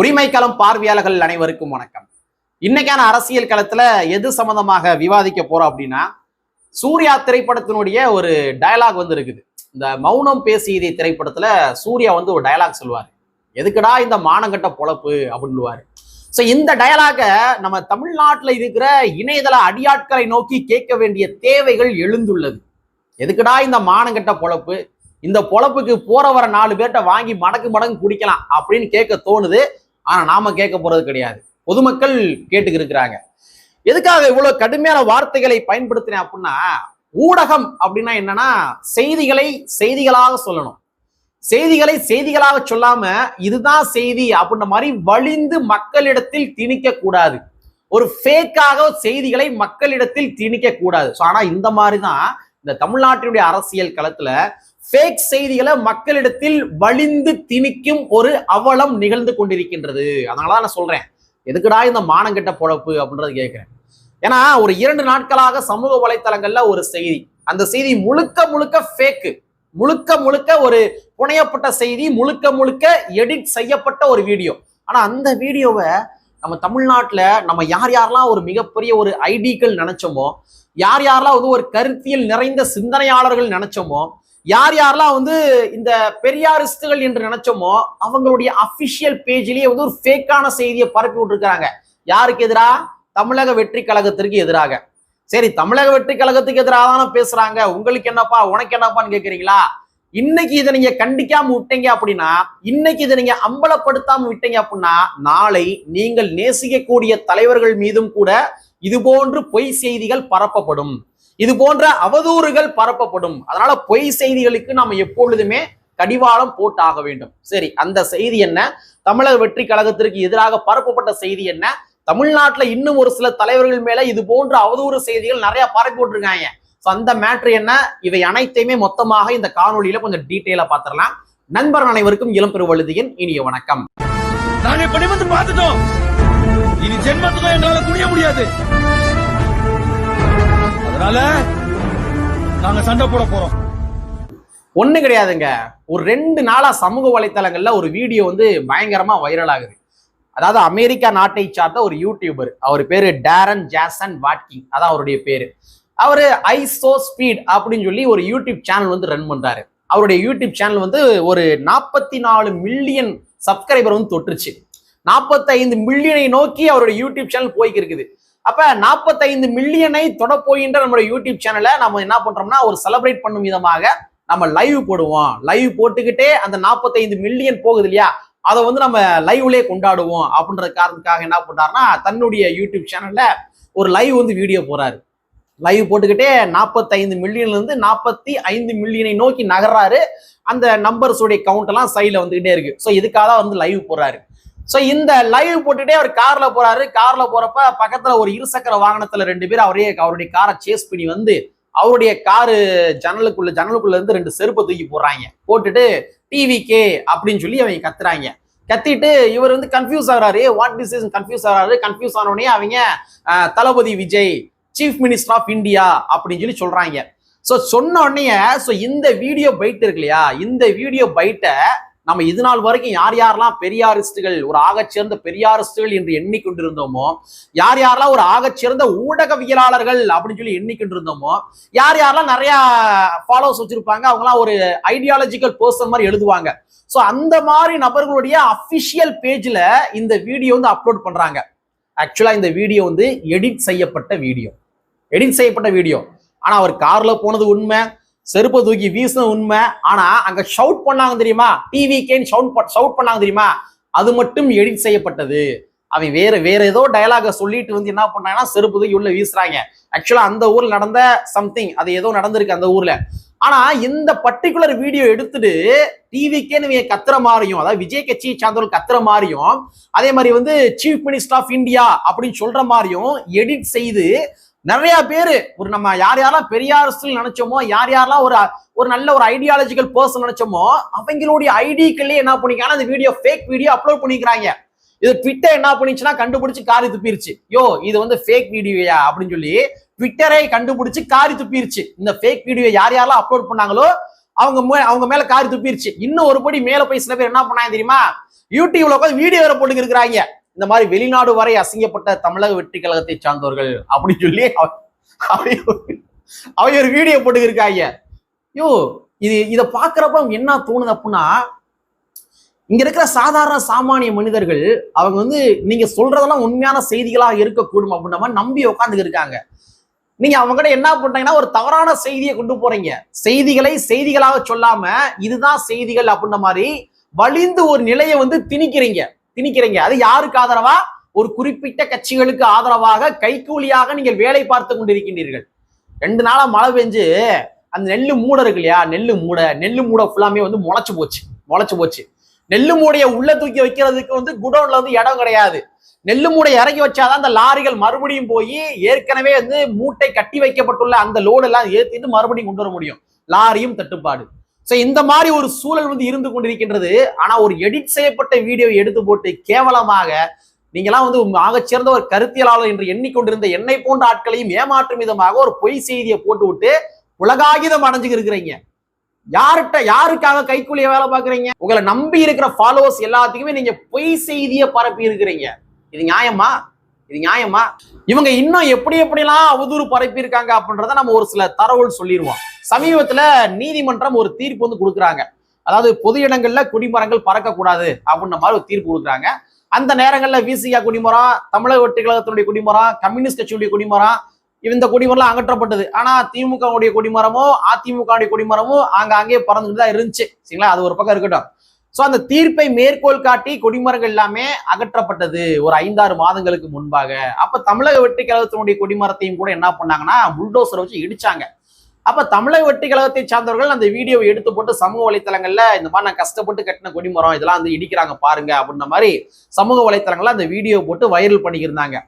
உரிமைக்களம் பார்வையாளர்கள் அனைவருக்கும் வணக்கம். இன்னைக்கான அரசியல் களத்துல எது சம்பந்தமாக விவாதிக்க போறோம் அப்படின்னா சூர்யா திரைப்படத்தினுடைய ஒரு டயலாக் வந்து இருக்குது. இந்த மௌனம் பேசியதை திரைப்படத்துல சூர்யா வந்து ஒரு டயலாக் சொல்லுவார். எதுக்குடா இந்த மானங்கட்ட பொழப்பு அப்படின்னுவாரு. ஸோ இந்த டயலாக நம்ம தமிழ்நாட்டில் இருக்கிற இணையதள அடியாட்களை நோக்கி கேட்க வேண்டிய தேவைகள் எழுந்துள்ளது. எதுக்குடா இந்த மானங்கட்ட பொழப்பு? இந்த பொழப்புக்கு போற வர நாலு பேர்கிட்ட வாங்கி மடக்கு மடங்கு குடிக்கலாம் அப்படின்னு கேட்க தோணுது. ஆனா நாம கேட்க போறது கிடையாது. பொதுமக்கள் கேட்டுக்கு இருக்கிறாங்க எதுக்காக இவ்வளவு கடுமையான வார்த்தைகளை பயன்படுத்தினேன் அப்படின்னா ஊடகம் அப்படின்னா என்னன்னா செய்திகளை செய்திகளாக சொல்லணும். செய்திகளை செய்திகளாக சொல்லாம இதுதான் செய்தி அப்படின்ற மாதிரி வலிந்து மக்களிடத்தில் திணிக்க கூடாது. ஒரு ஃபேக்காக செய்திகளை மக்களிடத்தில் திணிக்க கூடாது. ஸோ ஆனா இந்த மாதிரி தான் இந்த தமிழ்நாட்டினுடைய அரசியல் களத்துல ஃபேக் செய்திகளை மக்களிடத்தில் வலிந்து திணிக்கும் ஒரு அவலம் நிகழ்ந்து கொண்டிருக்கின்றது. அதனால நான் சொல்றேன். எதுக்குடா இந்த மானங்கெட்ட பொழப்பு அப்படின்றது கேட்கிறேன். ஏன்னா ஒரு இரண்டு நாட்களாக சமூக வலைத்தளங்கள்ல ஒரு செய்தி. அந்த செய்தி முழுக்க முழுக்க ஃபேக்கு முழுக்க முழுக்க ஒரு புனையப்பட்ட செய்தி முழுக்க முழுக்க எடிட் செய்யப்பட்ட ஒரு வீடியோ ஆனா அந்த வீடியோவை நம்ம தமிழ்நாட்டில் நம்ம யார் யாரெல்லாம் ஒரு மிகப்பெரிய ஒரு ஐடிக்கள் நினைச்சோமோ யார் யாரெல்லாம் வந்து ஒரு கருத்தியல் நிறைந்த சிந்தனையாளர்கள் நினைச்சோமோ யார் யாரெல்லாம் வந்து இந்த பெரியாரிஸ்டுகள் என்று நினைச்சோமோ அவங்களுடைய அபிஷியல் பேஜ்லயே வந்து ஒரு ஃபேக்கான செய்தியை பரப்பி விட்டுருக்காங்க யாருக்கு எதிராக தமிழக வெற்றி கழகத்திற்கு எதிராக. சரி தமிழக வெற்றி கழகத்துக்கு எதிராக தானே பேசுறாங்க. உங்களுக்கு என்னப்பா உனக்கு என்னப்பான்னு கேட்குறீங்களா இன்னைக்கு இதை நீங்க கண்டிக்காம விட்டீங்க அப்படின்னா இன்னைக்கு இதை நீங்க அம்பலப்படுத்தாம விட்டீங்க அப்படின்னா நாளை நீங்கள் நேசிக்கக்கூடிய தலைவர்கள் மீதும் கூட இது போன்று பொய் செய்திகள் பரப்பப்படும். இது போன்ற அவதூறுகள் பரப்பப்படும். அதனால பொய் செய்திகளுக்கு நாம எப்பொழுதுமே கடிவாளம் போட்டாக வேண்டும். சரி அந்த செய்தி என்ன? தமிழக வெற்றி கழகத்திற்கு எதிராக பரப்பப்பட்ட செய்தி என்ன? தமிழ்நாட்டுல இன்னும் ஒரு சில தலைவர்கள் மேல இது போன்ற அவதூறு செய்திகள் நிறைய பரப்பி விட்டுருக்காங்க. ஸோ அந்த மேட்ரு என்ன? இவை அனைத்தையுமே மொத்தமாக இந்த காணொலியில கொஞ்சம் டீட்டெயிலா பார்த்துடலாம். நண்பர் அனைவருக்கும் இளம் பெருவழுதியின் இனிய வணக்கம். நாங்க இப்ப பார்த்துட்டோம். இனி ஜென்மத்துக்கும் எங்களால முடியாது. அதனால நாங்க சண்டை போட போறோம். ஒண்ணு கிடையாதுங்க. ஒரு ரெண்டு நாளா சமூக வலைத்தளங்கள்ல ஒரு வீடியோ வந்து பயங்கரமா வைரல் ஆகுது. அதாவது அமெரிக்கா நாட்டை சார்ந்த ஒரு யூடியூபர் அவர் பேரு டேரன் ஜாசன் வாட்கிங் அதான் அவருடைய பேரு. அவர் ஐசோ ஸ்பீட் அப்படின்னு சொல்லி ஒரு யூடியூப் சேனல் வந்து ரன் பண்றாரு. அவருடைய யூடியூப் சேனல் வந்து ஒரு நாற்பத்தி நாலு மில்லியன் சப்ஸ்கிரைபர் வந்து தொட்டுருச்சு நாற்பத்தைந்து மில்லியனை நோக்கி அவருடைய யூடியூப் சேனல் போய்க்கு இருக்குது அப்ப நாற்பத்தைந்து மில்லியனை தொட போகின்ற நம்மளுடைய யூடியூப் சேனலை நம்ம என்ன பண்றோம்னா ஒரு செலிப்ரேட் பண்ணும் விதமாக நம்ம லைவ் போடுவோம். லைவ் போட்டுக்கிட்டே அந்த நாற்பத்தைந்து மில்லியன் போகுது இல்லையா? அதை வந்து நம்ம லைவ்லயே கொண்டாடுவோம் அப்படின்ற காரணத்துக்காக என்ன பண்றாருன்னா தன்னுடைய யூடியூப் சேனல்ல ஒரு லைவ் வந்து வீடியோ போறாரு லைவ் போட்டுக்கிட்டே நாற்பத்தைந்து மில்லியன்ல இருந்து நாற்பத்தி ஐந்து மில்லியனை நோக்கி நகர்றாரு. அந்த நம்பர்ஸ் உடைய கவுண்ட் எல்லாம் சைட்ல வந்துகிட்டே இருக்கு. ஸோ இதுக்காக தான் வந்து லைவ் போறாரு ஸோ இந்த லைவ் போட்டுட்டே அவர் கார்ல போறாரு. கார்ல போறப்ப பக்கத்துல ஒரு இருசக்கர வாகனத்துல ரெண்டு பேர் அவரே அவருடைய காரை சேஸ் பண்ணி வந்து அவருடைய காரு ஜன்னலுக்குள்ள ஜன்னலுக்குள்ள இருந்து ரெண்டு செருப்பை தூக்கி போடுறாங்க. போட்டுட்டு டிவி கே அப்படின்னு சொல்லி அவங்க கத்துறாங்க. கத்திட்டு இவர் வந்து கன்ஃபியூஸ் ஆகிறாரு. வாட் டிஸ் இஸ் கன்ஃபியூஸ் ஆகிறாரு. கன்ஃபியூஸ் ஆனோடனே அவங்க Thalapathy Vijay chief minister of India அப்படின்னு சொல்லி சொல்றாங்க. ஸோ சொன்ன உடனே ஸோ இந்த வீடியோ பைட் இருக்கு இல்லையா? இந்த வீடியோ பைட்டை நம்ம இது நாள் வரைக்கும் யார் யாரெல்லாம் பெரியாரிஸ்டுகள் ஒரு ஆகச்சிறந்த பெரியாரிஸ்டுகள் என்று எண்ணிக்கொண்டிருந்தோமோ யார் யாரெல்லாம் ஒரு ஆகச்சிறந்த ஊடகவியலாளர்கள் அப்படின்னு சொல்லி எண்ணிக்கொண்டிருந்தோமோ யார் யாரெல்லாம் நிறைய ஃபாலோவர்ஸ் வச்சிருப்பாங்க அவங்கலாம் ஒரு ஐடியாலஜிக்கல் பர்சன் மாதிரி எழுதுவாங்க. ஸோ அந்த மாதிரி நபர்களுடைய அஃபிஷியல் பேஜில் இந்த வீடியோ வந்து அப்லோட் பண்ணுறாங்க ஆக்சுவலாக இந்த வீடியோ வந்து எடிட் செய்யப்பட்ட வீடியோ எடிட் செய்யப்பட்ட வீடியோ ஆனால் அவர் காரில் போனது உண்மை. செருப்பை தூக்கி வீசின உண்மை. ஆனா அங்க ஷவுட் பண்ணாங்க தெரியுமா? டிவிக்கேன்னு ஷவுட் ஷவுட் பண்ணாங்க தெரியுமா? அது மட்டும் எடிட் செய்யப்பட்டது. அவன் வேற வேற ஏதோ டயலாக சொல்லிட்டு வந்து என்ன பண்ணாங்கன்னா செருப்பு தூக்கி உள்ள வீசுறாங்க. ஆக்சுவலா அந்த ஊர்ல நடந்த சம்திங் அது ஏதோ நடந்திருக்கு அந்த ஊர்ல. ஆனா இந்த பர்டிகுலர் வீடியோ எடுத்துட்டு டிவிக்கே இவங்க கத்துற மாதிரியும் அதாவது விஜய் கட்சியை சார்ந்தவர்கள் கத்துற மாதிரியும் அதே மாதிரி வந்து சீஃப் மினிஸ்டர் ஆஃப் இந்தியா அப்படின்னு சொல்ற மாதிரியும் எடிட் செய்து நிறைய பேர் ஒரு நம்ம யார் யாரெல்லாம் பெரியார் நினைச்சோமோ யார் யாரெல்லாம் ஒரு ஒரு நல்ல ஒரு ஐடியாலஜிக்கல் பர்சன் நினைச்சோமோ அவங்களுடைய ஐடிக்கள்லயே என்ன பண்ணிக்கான அந்த வீடியோ ஃபேக் வீடியோ அப்லோட் பண்ணிக்கிறாங்க. இது ட்விட்டர் என்ன பண்ணிச்சுன்னா கண்டுபிடிச்சு காரி துப்பிருச்சு. யோ இது வந்து ஃபேக் வீடியோயா அப்படின்னு சொல்லி ட்விட்டரை கண்டுபிடிச்சு காரி துப்பிருச்சு. இந்த ஃபேக் வீடியோ யார் யாரெல்லாம் அப்லோட் பண்ணாங்களோ அவங்க அவங்க மேல காரி துப்பிருச்சு. இன்னும் ஒரு படி மேல போய் சில பேர் என்ன பண்ணாங்க தெரியுமா? யூடியூப்ல உட்காந்து வீடியோ வேற போட்டு இந்த மாதிரி வெளிநாடு வரை அசிங்கப்பட்ட தமிழக வெற்றி கழகத்தை சார்ந்தவர்கள் அப்படின்னு சொல்லி அவை ஒரு- வீடியோ போட்டு ஐயோ இது இதை பாக்குறப்ப என்ன தோணுது அப்படின்னா இங்க இருக்கிற சாதாரண சாமானிய மனிதர்கள் அவங்க வந்து நீங்க சொல்றதெல்லாம் உண்மையான செய்திகளா இருக்கக்கூடும் அப்படின்ற மாதிரி நம்பி உட்காந்துக்கு இருக்காங்க நீங்க அவங்க கிட்ட என்ன பண்றீங்கன்னா ஒரு தவறான செய்தியை கொண்டு போறீங்க. செய்திகளை செய்திகளாக சொல்லாம இதுதான் செய்திகள் அப்படின்ற மாதிரி வலிந்து ஒரு நிலையை வந்து திணிக்கிறீங்க. திணிக்கிறீங்க. அது யாருக்கு ஆதரவா? ஒரு குறிப்பிட்ட கட்சிகளுக்கு ஆதரவாக கைக்கூலியாக நீங்கள் வேலை பார்த்து கொண்டிருக்கின்றீர்கள். ரெண்டு நாளா மழை பெஞ்சு அந்த நெல்லு மூட இருக்கு இல்லையா? நெல்லு மூட நெல்லு மூடை ஃபுல்லாமே வந்து முளைச்சு போச்சு முளைச்சு போச்சு. நெல்லு மூடைய உள்ள தூக்கி வைக்கிறதுக்கு வந்து குடோன்ல வந்து இடம் கிடையாது. நெல்லு மூடை இறக்கி வச்சாதான் அந்த லாரிகள் மறுபடியும் போய் ஏற்கனவே வந்து மூட்டை கட்டி வைக்கப்பட்டுள்ள அந்த லோடு எல்லாம் ஏற்றிட்டு மறுபடியும் கொண்டு வர முடியும். லாரியும் தட்டுப்பாடு. ஸோ இந்த மாதிரி ஒரு சூழல் வந்து இருந்து கொண்டிருக்கின்றது. ஆனால் ஒரு எடிட் செய்யப்பட்ட வீடியோ எடுத்து போட்டு கேவலமாக நீங்களாம் வந்து ஆகச்சிறந்த ஒரு கருத்தியலாளர் என்று எண்ணிக்கொண்டிருந்த என்னை போன்ற ஆட்களையும் ஏமாற்றும் விதமாக ஒரு பொய் செய்தியை போட்டு விட்டு உலகாகிதம் அடைஞ்சுக்கிருக்கிறீங்க யார்கிட்ட யாருக்காக கைக்கூலிய வேலை பார்க்குறீங்க? உங்களை நம்பி இருக்கிற ஃபாலோவர்ஸ் எல்லாத்துக்குமே நீங்க பொய் செய்தியை பரப்பி இருக்கிறீங்க இது நியாயமா? இது நியாயமா? இவங்க இன்னும் எப்படி எப்படிலாம் அவதூறு பரப்பியிருக்காங்க அப்படின்றத நம்ம ஒரு சில தரவுகள் சொல்லிடுவோம். சமீபத்துல நீதிமன்றம் ஒரு தீர்ப்பு வந்து கொடுக்குறாங்க. அதாவது பொது இடங்கள்ல குடிமரங்கள் பறக்கக்கூடாது அப்படின்ற மாதிரி ஒரு தீர்ப்பு கொடுக்குறாங்க. அந்த நேரங்கள்ல விசிகா குடிமரம் தமிழக வெற்றி கழகத்தினுடைய குடிமரம் கம்யூனிஸ்ட் கட்சியுடைய குடிமரம் இந்த குடிமரம்லாம் அகற்றப்பட்டது. ஆனா திமுகவுடைய கொடிமரமோ அதிமுகவுடைய குடிமரமோ அங்க அங்கேயே பறந்துட்டு தான் இருந்துச்சு. சரிங்களா? அது ஒரு பக்கம் இருக்கட்டும். ஸோ அந்த தீர்ப்பை மேற்கோள் காட்டி கொடிமரங்கள் எல்லாமே அகற்றப்பட்டது ஒரு ஐந்தாறு மாதங்களுக்கு முன்பாக. அப்ப தமிழக வெற்றி கழகத்தினுடைய கொடிமரத்தையும் கூட என்ன பண்ணாங்கன்னா புல்டோசரை வச்சு இடிச்சாங்க. அப்ப தமிழக வெற்றி கழகத்தை சார்ந்தவர்கள் அந்த வீடியோவை எடுத்து போட்டு சமூக வலைத்தளங்கள்ல இந்த மாதிரி நான் கஷ்டப்பட்டு கட்டின கொடிமரம் இதெல்லாம் வந்து இடிக்கிறாங்க பாருங்க அப்படின்ற மாதிரி சமூக வலைத்தளங்கள்ல அந்த வீடியோ போட்டு வைரல் பண்ணியிருந்தாங்க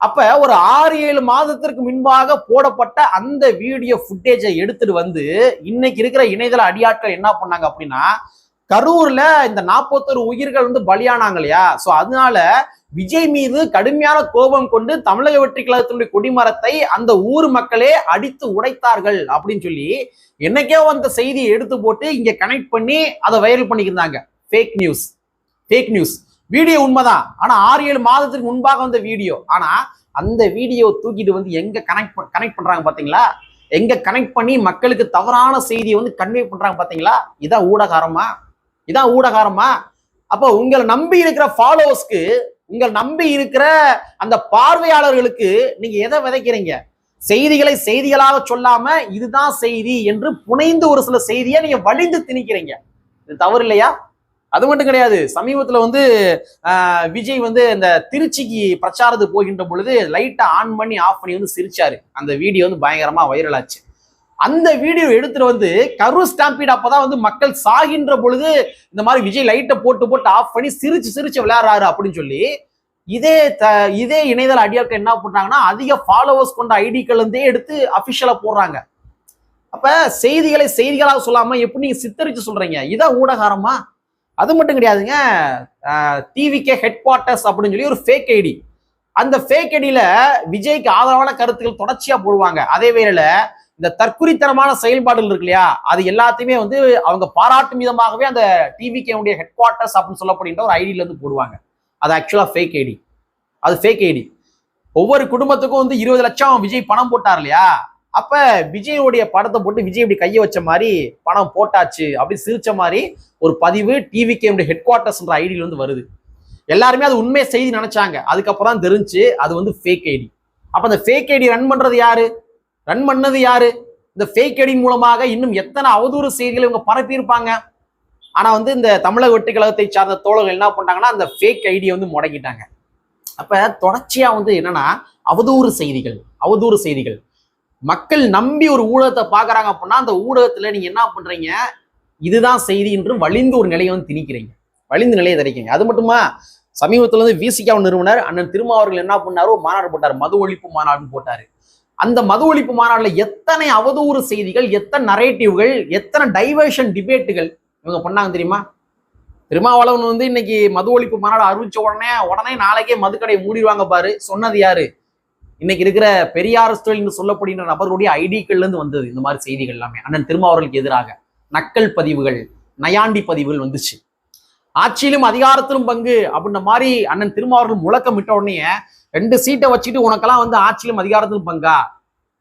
அப்ப ஒரு ஆறு ஏழு மாதத்திற்கு முன்பாக போடப்பட்ட அந்த வீடியோ ஃபுட்டேஜை எடுத்துட்டு வந்து இன்னைக்கு இருக்கிற இணையதள அடியாட்கள் என்ன பண்ணாங்க அப்படின்னா கரூர்ல இந்த நாற்பத்தொரு உயிர்கள் வந்து பலியானாங்க இல்லையா சோ அதனால விஜய் மீது கடுமையான கோபம் கொண்டு தமிழக வெற்றி கழகத்தினுடைய கொடிமரத்தை அந்த ஊர் மக்களே அடித்து உடைத்தார்கள் அப்படின்னு சொல்லி என்னைக்கோ அந்த செய்தியை எடுத்து போட்டு இங்க கனெக்ட் பண்ணி அதை viral பண்ணிக்கிருந்தாங்க fake news fake news video உண்மைதான். ஆனா ஆறு ஏழு மாதத்துக்கு முன்பாக வந்த வீடியோ. ஆனா அந்த வீடியோ தூக்கிட்டு வந்து எங்க கனெக்ட் கனெக்ட் பண்றாங்க பாத்தீங்களா? எங்க கனெக்ட் பண்ணி மக்களுக்கு தவறான செய்தியை வந்து கன்வே பண்றாங்க பாத்தீங்களா? இதான் ஊடகாரமா இதான் ஊடகாரமா? அப்போ உங்களை நம்பி இருக்கிற ஃபாலோவர்ஸ்க்கு உங்களை நம்பி இருக்கிற அந்த பார்வையாளர்களுக்கு நீங்க எதை விதைக்கிறீங்க? செய்திகளை செய்திகளாக சொல்லாம இதுதான் செய்தி என்று புனைந்து ஒரு சில செய்தியை நீங்க வழிந்து திணிக்கிறீங்க. இது தவறு இல்லையா? அது மட்டும் கிடையாது. சமீபத்துல வந்து விஜய் வந்து இந்த திருச்சிக்கு பிரச்சாரத்துக்கு போகின்ற பொழுது லைட்டை ஆன் பண்ணி ஆஃப் பண்ணி வந்து சிரிச்சாரு. அந்த வீடியோ வந்து பயங்கரமா வைரல் ஆச்சு. அந்த வீடியோ எடுத்துட்டு வந்து கரூர் ஸ்டாம்பீட் அப்பதான் வந்து மக்கள் சாகின்ற பொழுது இந்த மாதிரி விஜய் லைட்டை போட்டு போட்டு ஆஃப் பண்ணி சிரிச்சு சிரிச்சு விளையாடுறாரு அப்படின்னு சொல்லி இதே த இதே இணையதள அடியாட்கள் என்ன பண்றாங்கன்னா அதிக ஃபாலோவர்ஸ் கொண்ட ஐடிக்கள் இருந்தே எடுத்து அஃபிஷியலாக போடுறாங்க. அப்ப செய்திகளை செய்திகளாக சொல்லாம எப்படி நீங்க சித்தரிச்சு சொல்றீங்க? இதான் ஊடகாரமா அது மட்டும் கிடையாதுங்க. டிவிகே ஹெட் குவார்ட்டர்ஸ் அப்படின்னு சொல்லி ஒரு ஃபேக் ஐடி அந்த ஃபேக் ஐடியில விஜய்க்கு ஆதரவான கருத்துக்கள் தொடர்ச்சியா போடுவாங்க. அதே வேளையில இந்த தற்குறித்தனமான செயல்பாடுகள் இருக்கு இல்லையா? அது எல்லாத்தையுமே வந்து அவங்க பாராட்டும் விதமாகவே அந்த டிவிகேவுடைய ஹெட் குவார்ட்டர்ஸ் அப்படின்னு சொல்லப்படுகின்ற ஒரு ஐடியில இருந்து போடுவாங்க. அது ஆக்சுவலா ஃபேக் ஐடி அது ஃபேக் ஐடி ஒவ்வொரு குடும்பத்துக்கும் வந்து இருபது லட்சம் விஜய் பணம் போட்டார் இல்லையா? அப்ப விஜயோடைய படத்தை போட்டு விஜய் இப்படி கையை வச்ச மாதிரி பணம் போட்டாச்சு அப்படி சிரிச்ச மாதிரி ஒரு பதிவு டிவிகேவுடைய ஹெட் குவார்ட்டர்ஸ்ன்ற ஐடியில வந்து வருது. எல்லாருமே அது உண்மை செய்தி நினைச்சாங்க. அதுக்கப்புறம் தான் தெரிஞ்சு அது வந்து ஃபேக் ஐடி அப்ப அந்த ஃபேக் ஐடி ரன் பண்றது யாரு? ரன் பண்ணது யாரு? இந்த ஃபேக் ஐடி மூலமாக இன்னும் எத்தனை அவதூறு செய்திகளை இவங்க பரப்பியிருப்பாங்க? ஆனால் வந்து இந்த தமிழக வெற்றி கழகத்தை சார்ந்த தோழர்கள் என்ன பண்ணாங்கன்னா அந்த ஃபேக் ஐடியை வந்து முடக்கிட்டாங்க. அப்போ தொடர்ச்சியாக வந்து என்னன்னா அவதூறு செய்திகள் அவதூறு செய்திகள். மக்கள் நம்பி ஒரு ஊடகத்தை பார்க்குறாங்க அப்படின்னா அந்த ஊடகத்தில் நீங்கள் என்ன பண்ணுறீங்க இதுதான் செய்தி என்று வலிந்து ஒரு நிலையை வந்து திணிக்கிறீங்க. வலிந்து நிலையை திணிக்கிறீங்க. அது மட்டுமா? சமீபத்தில் வந்து விசிகா நிறுவனர் அண்ணன் திருமாவர்கள் என்ன பண்ணாரோ மாநாடு போட்டார். மது ஒழிப்பு மாநாடுன்னு போட்டார். அந்த மது ஒழிப்பு மாநாடுல எத்தனை அவதூறு செய்திகள் எத்தனை நரேட்டிவ்கள் எத்தனை டைவர்ஷன் டிபேட்டுகள் இவங்க பண்ணாங்க தெரியுமா? திருமாவளவன் வந்து இன்னைக்கு மது ஒழிப்பு மாநாடு அறிவிச்ச உடனே உடனே நாளைக்கே மதுக்கடை மூடிடுவாங்க பாரு. சொன்னது யாரு? இன்னைக்கு இருக்கிற பெரியார் ஸ்டோல் என்று சொல்லப்படுகின்ற நபர்களுடைய ஐடிக்கள்ல இருந்து வந்தது இந்த மாதிரி செய்திகள் எல்லாமே. அண்ணன் திருமாவர்களுக்கு எதிராக நக்கல் பதிவுகள் நயாண்டி பதிவுகள் வந்துச்சு. ஆட்சியிலும் அதிகாரத்திலும் பங்கு அப்படின்ற மாதிரி அண்ணன் திருமாவர்கள் முழக்கம் விட்ட உடனே ரெண்டு சீட்டை வச்சுட்டு உனக்கெல்லாம் வந்து ஆட்சியிலும் அதிகாரத்திலும் பங்கா?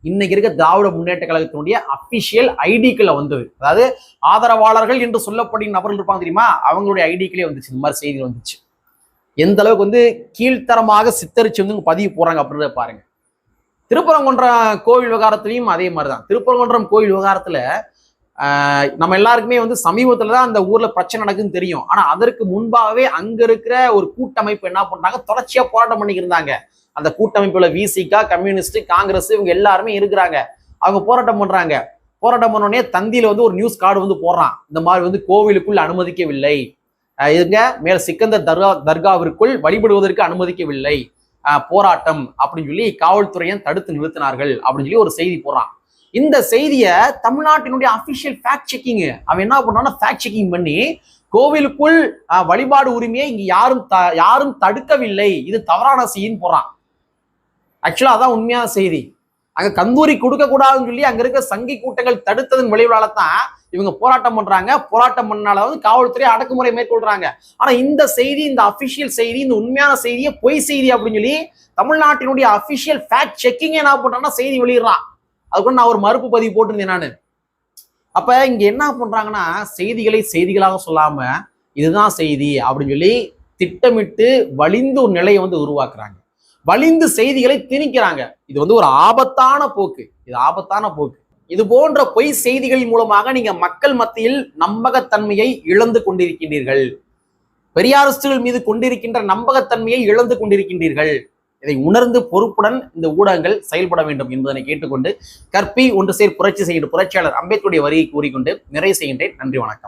இன்னைக்கு இருக்க திராவிட முன்னேற்ற கழகத்தினுடைய அபிஷியல் ஐடிக்களை வந்தது. அதாவது ஆதரவாளர்கள் என்று சொல்லப்படும் நபர்கள் இருப்பாங்க தெரியுமா? அவங்களுடைய ஐடிக்களே வந்துச்சு. இந்த மாதிரி செய்திகள் வந்துச்சு. எந்த அளவுக்கு வந்து கீழ்த்தரமாக சித்தரிச்சு வந்து பதிவு போறாங்க அப்படின்றத பாருங்க. திருப்பரங்குன்றம் கோவில் விவகாரத்திலையும் அதே மாதிரிதான். திருப்பரங்குன்றம் கோவில் விவகாரத்துல நம்ம எல்லாருக்குமே வந்து சமீபத்துல தான் அந்த ஊர்ல பிரச்சனை நடக்குதுன்னு தெரியும். ஆனா அதற்கு முன்பாகவே அங்க இருக்கிற ஒரு கூட்டமைப்பு என்ன பண்றாங்க தொடர்ச்சியா போராட்டம் பண்ணிக்கிருந்தாங்க அந்த கூட்டமைப்புல விசிகா கம்யூனிஸ்ட் காங்கிரஸ் இவங்க எல்லாருமே இருக்கிறாங்க. அவங்க போராட்டம் பண்றாங்க. போராட்டம் பண்ணோடனே தந்தியில வந்து ஒரு நியூஸ் கார்டு வந்து போடுறான். இந்த மாதிரி வந்து கோவிலுக்குள் அனுமதிக்கவில்லை. அஹ் இதுங்க மேல் சிக்கந்தர் தர்கா தர்காவிற்குள் வழிபடுவதற்கு அனுமதிக்கவில்லை. போராட்டம் அப்படின்னு சொல்லி காவல்துறையை தடுத்து நிறுத்தினார்கள் அப்படின்னு சொல்லி ஒரு செய்தி போடுறான். இந்த செய்தியை தமிழ்நாட்டினுடைய அபிஷியல் ஃபேக்ட் செக்கிங் அவன் என்ன பண்றான்னா ஃபேக்ட் செக்கிங் பண்ணி கோவிலுக்குள் வழிபாடு உரிமையை இங்க யாரும் த- யாரும் தடுக்கவில்லை. இது தவறான செய்தின்னு போறான். ஆக்சுவலா அதான் உண்மையான செய்தி. அங்க கந்தூரி கொடுக்க கூடாதுன்னு சொல்லி அங்க இருக்க சங்கி கூட்டங்கள் தடுத்ததன் விளைவுகளால தான் இவங்க போராட்டம் பண்றாங்க. போராட்டம் பண்ணால வந்து காவல்துறை அடக்குமுறை மேற்கொள்றாங்க. ஆனா இந்த செய்தி இந்த அபிஷியல் செய்தி இந்த உண்மையான செய்தியை பொய் செய்தி அப்படின்னு சொல்லி தமிழ்நாட்டினுடைய அபிஷியல் ஃபேக்ட் செக்கிங் என்ன பண்றாங்கன்னா செய்தி வெளியிடுறான். அதுக்கு நான் ஒரு மறுப்பு பதிவு போட்டிருந்தேன் நான். அப்ப இங்க என்ன பண்றாங்கன்னா செய்திகளை செய்திகளாக சொல்லாம இதுதான் செய்தி அப்படின்னு சொல்லி திட்டமிட்டு வலிந்து ஒரு நிலையை வந்து உருவாக்குறாங்க. வலிந்து செய்திகளை திணிக்கிறாங்க. இது வந்து ஒரு ஆபத்தான போக்கு. இது ஆபத்தான போக்கு. இது போன்ற பொய் செய்திகள் மூலமாக நீங்க மக்கள் மத்தியில் நம்பகத்தன்மையை இழந்து கொண்டிருக்கின்றீர்கள். பெரியாரிஸ்டுகள் மீது கொண்டிருக்கின்ற நம்பகத்தன்மையை இழந்து கொண்டிருக்கின்றீர்கள். இதை உணர்ந்து பொறுப்புடன் இந்த ஊடகங்கள் செயல்பட வேண்டும் என்பதனை கேட்டுக்கொண்டு கற்பி ஒன்று சேர் புரட்சி செய்கின்ற புரட்சியாளர் அம்பேத்கருடைய வரியை கூறிக்கொண்டு நிறைவு செய்கின்றேன். நன்றி வணக்கம்.